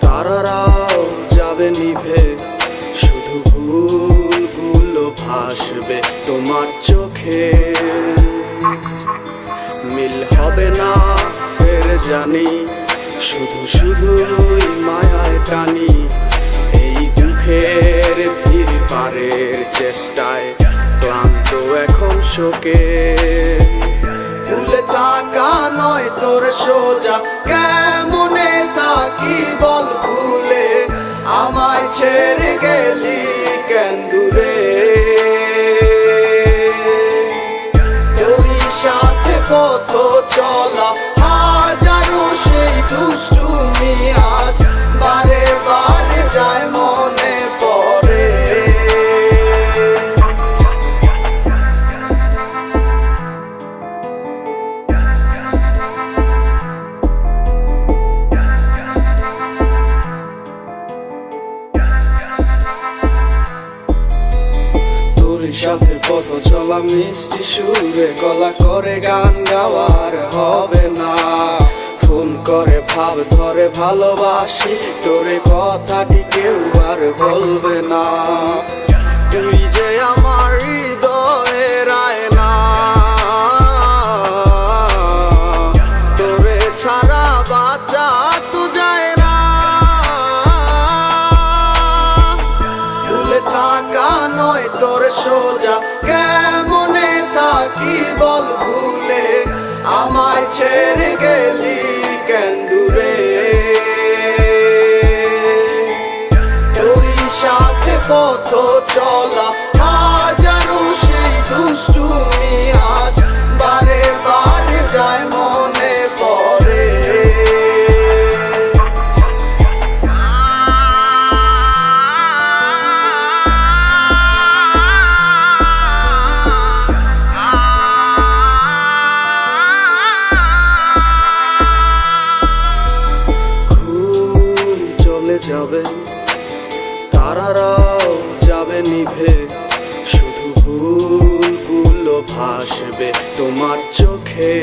তারারাও যাবে নিভে। শুধু ভুলগুলো ভাসবে তোমার চোখে। মিল হবে না ফের জানি, শুধু শুধুই মায়ায় টানি। এই দুঃখের ভিড় পারের চেষ্টায় ক্লান্ত এখন শোকে। থাকা নয় তোর সোজা। থাকি বল ভুলে? আমায় ছেড়ে গেলি কেন দূরে? তোরই সাথে পথ চলা পথ চলা মিষ্টি সুরে গলা করে গান গাওয়ার হবে না। ফোন করে ভাব ধরে ভালোবাসি, তোরে কথাটি কেউ আর বলবে না। তুই যে আমার হৃদয়ের আয়না, তোরে ছাড়া তোর সোজা, কেমনে থাকি বল ভুলে? আমায় ছেড়ে গেলি কেন দূরে? তোরই সাথে পথ চলা, হাজারো সেই দুষ্টুমি যাবে, তারারাও যাবে নিভে। শুধু ভুলগুলো ভাসবে তোমার চোখে।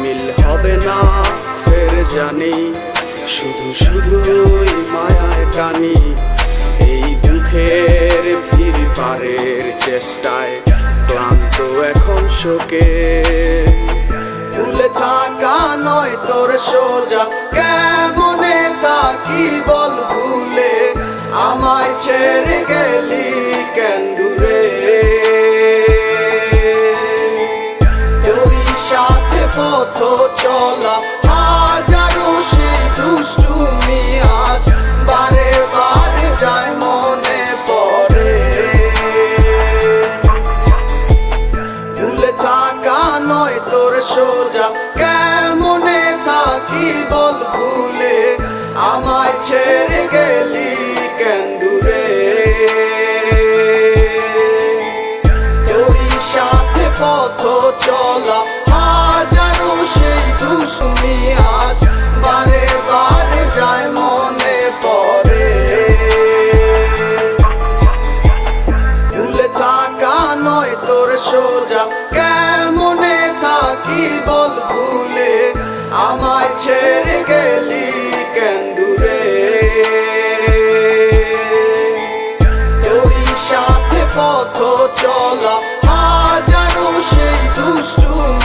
মিল হবে না ফের জানি, শুধু শুধুই মায়ায় টানি। এই দুঃখের ভিড় পারের চেষ্টায় ক্লান্ত এখন শোকে। ভুলে থাকা নয় তোর সোজা। কেমনে থাকি বল ভুলে? আমায় ছেড়ে গেলি কেন দূরে? তোরই সাথে পথ ছেড়ে গেলি কেন দূরে? তোরই সাথে পথ চলা, হাজারো সেই দুষ্টুমি আজ বারে বারে যায় মনে পড়ে। ভুলে থাকা নয় তোর সোজা, কেমনে থাকি বল ভুলে? আমায় ছেড়ে গেলি পথ চলা হাজারো সেই দুষ্টুম